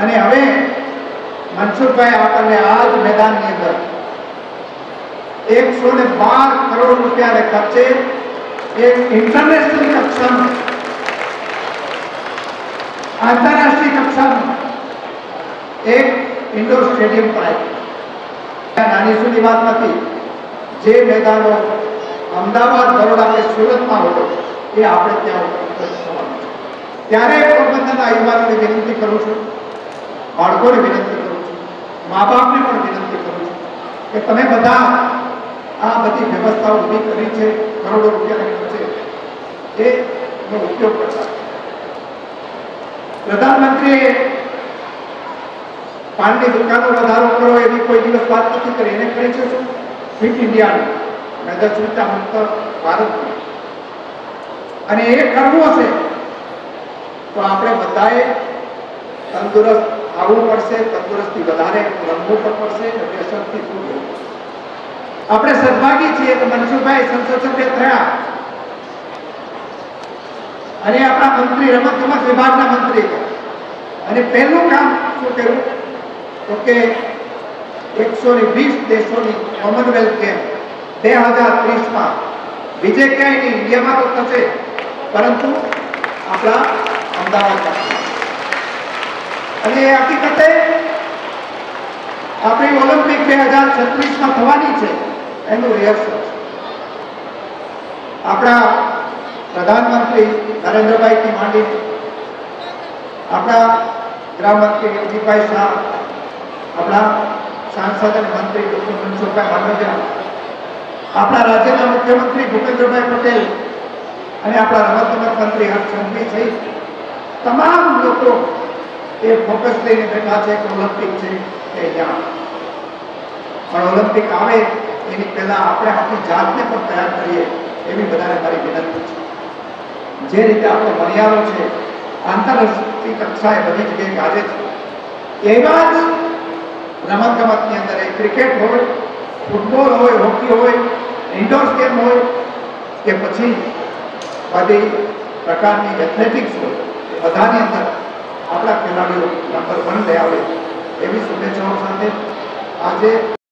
અને હવે મનસુખભાઈ આપણને આ જ મેદાનની અંદર એકસો ને બાર કરોડ રૂપિયાને ખર્ચે એક ઇન્ટરનેશનલ કક્ષાનું, આંતરરાષ્ટ્રીય કક્ષાનું એક ઇન્ડોર સ્ટેડિયમ પણ આપ્યું. નાની સુધી વાત નથી. જે મેદાનો અમદાવાદ, બરોડા કે સુરતમાં હોય, એ આપણે ત્યાં ત્યારે પોરબંદરના યુવાનોને વિનંતી કરું છું બાળકોને વિનંતી કરું છું. મા બાપને પણ વિનંતી કરું છું કે તમે બધા આ બધી વ્યવસ્થાઓ ઊભી કરી છે, કરોડો રૂપિયા ખર્ચે એનો ઉપયોગ કરતા પ્રધાનમંત્રીએ પાનની દુકાનો વધારો કરો એવી કોઈ દિવસ વાત નથી કરી. એને કરી છે શું? ફિટ ઇન્ડિયાની મેં રૂપિયા મુક્ત ભારતની અને એ કરવું હશે તો આપણે બધાએ તંદુરસ્ત આવવું પડશે, તંદુરસ્તી વધારે, રમવું પણ પડશે વ્યસનથી દૂર આપણે સદભાગી છીએ કે મનસુખભાઈ સંસદ સભ્ય થયા. અને આપણા મંત્રી, રમત ગમત વિભાગના મંત્રી અને પહેલું કામ શું કર્યું? તો કે એકસો ને વીસ દેશોની કોમનવેલ્થ ગેમ બે હજાર ત્રીસમાં બીજે ક્યાંય ઇન્ડિયામાં તો થશે. પરંતુ આપણા અમદાવાદમાં. અને એ હકીકતે આપણી ઓલિમ્પિક બે હજાર છત્રીસમાં થવાની છે, એનું રિહર્સલ આપણા પ્રધાનમંત્રી નરેન્દ્રભાઈથી માંડી, આપણા ગૃહમંત્રી અજીતભાઈ શાહ, આપણા સાંસદ અને મંત્રી ડોક્ટર મનસુખભાઈ માંડવિયા, આપણા રાજ્યના મુખ્યમંત્રી ભૂપેન્દ્રભાઈ પટેલ અને આપણા રમતગમત મંત્રી હર્ષ સંઘવી સહિત તમામ લોકો એ ફોકસ લઈને બેઠા છે કે ઓલિમ્પિક છે એ જાણ પણ ઓલિમ્પિક આવે, એની પહેલા આપણે આપણી જાતને પણ તૈયાર કરીએ એવી બધાને મારી વિનંતી છે. જે રીતે આપણો મર્યાદો છે, આંતરરાષ્ટ્રીય કક્ષાએ બધી જગ્યાએ ગાજે છે. એવા જ રમતગમતની અંદર એ ક્રિકેટ હોય, ફૂટબોલ હોય, હોકી હોય, ઇન્ડોર ગેમ હોય, કે પછી બધી પ્રકારની એથ્લેટિક્સ હોય બધાની અંદર આપણા ખેલાડીઓ નંબર વન લઈ આવે એવી શુભેચ્છાઓ સાથે આજે